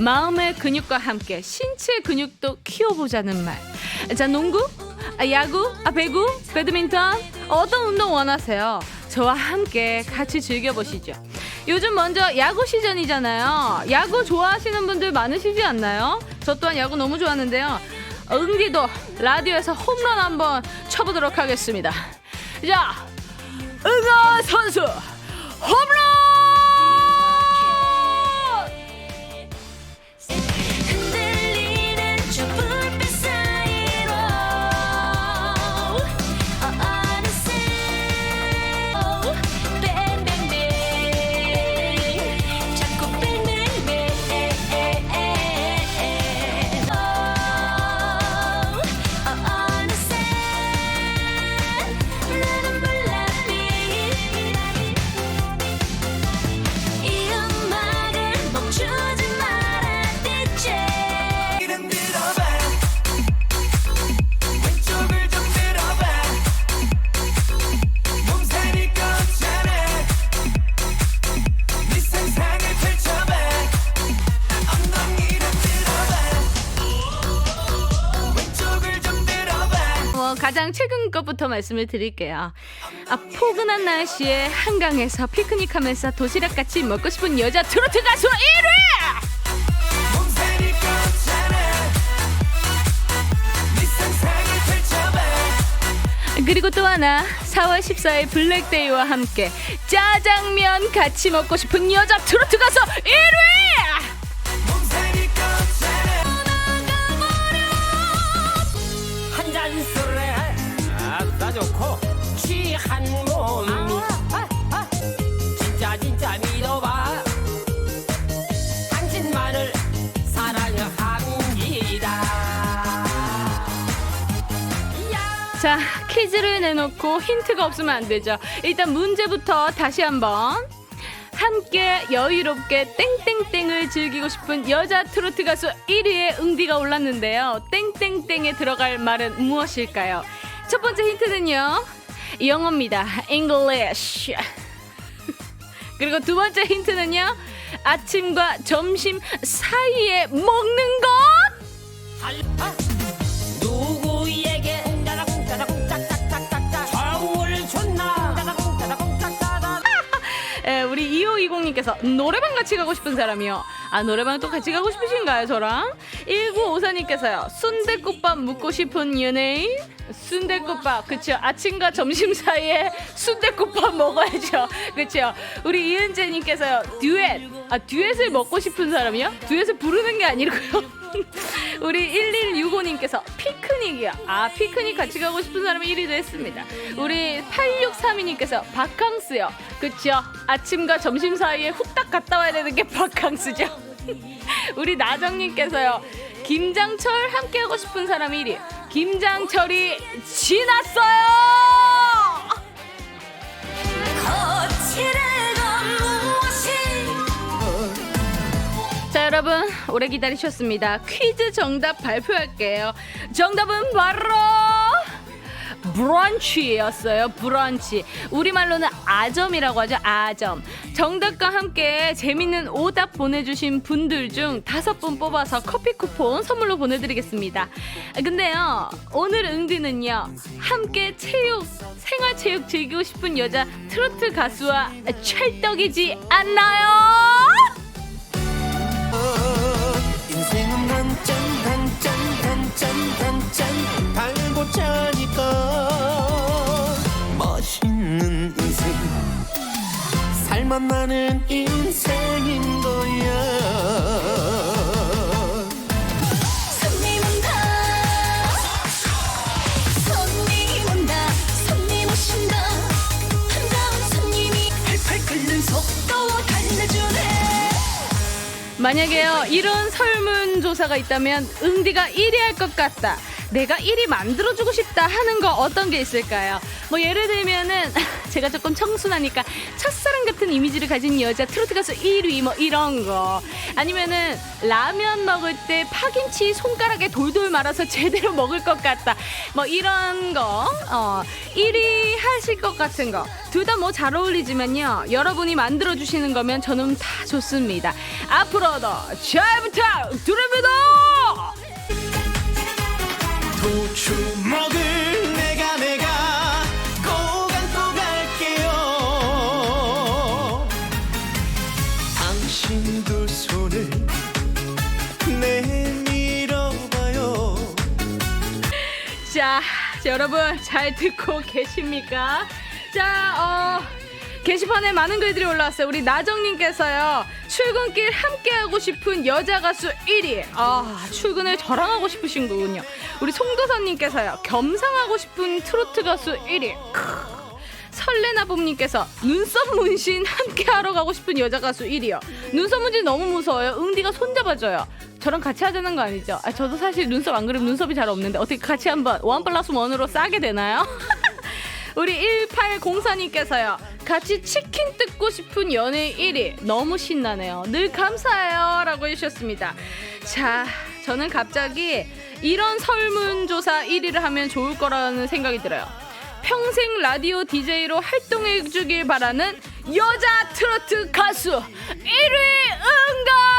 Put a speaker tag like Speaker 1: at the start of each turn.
Speaker 1: 마음의 근육과 함께 신체 근육도 키워보자는 말. 자, 농구? 아, 야구? 아, 배구? 배드민턴? 어떤 운동 원하세요? 저와 함께 같이 즐겨보시죠. 요즘 먼저 야구 시즌이잖아요. 야구 좋아하시는 분들 많으시지 않나요? 저 또한 야구 너무 좋아하는데요. 응디도 라디오에서 홈런 한번 쳐보도록 하겠습니다. 자, 응아 선수 홈런! 가장 최근 것부터 말씀을 드릴게요. 아, 포근한 날씨에 한강에서 피크닉하면서 도시락 같이 먹고 싶은 여자 트로트 가수 1위!
Speaker 2: 몸살이 걷잖아 네 상상을 펼쳐봐
Speaker 1: 그리고 또 하나 4월 14일 블랙데이와 함께 짜장면 같이 먹고 싶은 여자 트로트 가수 1위!
Speaker 3: 아싸 좋고 취한 몸 진짜 진짜 믿어봐 당신만을 사랑합니다
Speaker 1: 자, 퀴즈를 내놓고 힌트가 없으면 안 되죠. 일단 문제부터 다시 한번. 함께 여유롭게 땡땡땡을 즐기고 싶은 여자 트로트 가수 1위의 응디가 올랐는데요. 땡땡땡에 들어갈 말은 무엇일까요? 첫 번째 힌트는요. 영어입니다. English. 그리고 두 번째 힌트는요. 아침과 점심 사이에 먹는 것.
Speaker 3: 아, 누구에게 정을 줬나
Speaker 1: 에, 우리 2520님께서 노래방 같이 가고 싶은 사람이요. 아, 노래방 또 같이 가고 싶으신가요, 저랑? 1954님께서요. 순대국밥 묵고 싶은 연예인? 순대국밥, 그쵸. 아침과 점심 사이에 순대국밥 먹어야죠. 그쵸. 우리 이은재님께서요. 듀엣. 아, 듀엣을 먹고 싶은 사람이요? 듀엣을 부르는 게 아니고요. 우리 1165님께서 피크닉이요. 아, 피크닉 같이 가고 싶은 사람이 1위도 했습니다. 우리 8632님께서 바캉스요. 그쵸? 아침과 점심 사이에 후딱 갔다 와야 되는 게 바캉스죠. 우리 나정님께서요. 김장철 함께 하고 싶은 사람 1위. 김장철이 지났어요! 자 여러분 오래 기다리셨습니다 퀴즈 정답 발표할게요 정답은 바로 브런치였어요 브런치. 우리말로는 아점이라고 하죠 아점. 정답과 함께 재밌는 오답 보내주신 분들 중 다섯 분 뽑아서 커피 쿠폰 선물로 보내드리겠습니다. 근데요 오늘 응디는요 함께 체육 생활체육 즐기고 싶은 여자 트로트 가수와 찰떡이지 않나요?
Speaker 2: 만 나는 인생인 거야.
Speaker 4: 손님 온다 손님 온다 손님 오신다 한가운 손님이 팔팔 끓는 속도 달래주네.
Speaker 1: 만약에요 이런 설문조사가 있다면 응디가 1위 할 것 같다. 내가 1위 만들어주고 싶다 하는 거 어떤 게 있을까요? 뭐 예를 들면은 제가 조금 청순하니까 첫사랑 같은 이미지를 가진 여자 트로트 가수 1위 뭐 이런 거. 아니면은 라면 먹을 때 파김치 손가락에 돌돌 말아서 제대로 먹을 것 같다. 뭐 이런 거. 어, 1위 하실 것 같은 거. 둘 다 뭐 잘 어울리지만요. 여러분이 만들어 주시는 거면 저는 다 좋습니다. 앞으로도 잘 부탁드립니다!
Speaker 2: 도주먹
Speaker 1: 자, 자, 여러분 잘 듣고 계십니까? 자, 어, 게시판에 많은 글들이 올라왔어요. 우리 나정님께서요. 출근길 함께하고 싶은 여자 가수 1위. 아, 출근을 저랑 하고 싶으신군요. 우리 송도선님께서요. 겸상하고 싶은 트로트 가수 1위. 설레나봄님께서 눈썹 문신 함께 하러 가고 싶은 여자 가수 1위요. 눈썹 문신 너무 무서워요. 응디가 손잡아줘요. 저랑 같이 하자는 거 아니죠? 아, 저도 사실 눈썹 안 그리면 눈썹이 잘 없는데 어떻게 같이 한번 원 플러스 원으로 싸게 되나요? 우리 1804님께서요. 같이 치킨 뜯고 싶은 연예인 1위. 너무 신나네요. 늘 감사해요. 라고 해주셨습니다. 자, 저는 갑자기 이런 설문조사 1위를 하면 좋을 거라는 생각이 들어요. 평생 라디오 DJ로 활동해 주길 바라는 여자 트로트 가수 1위 응가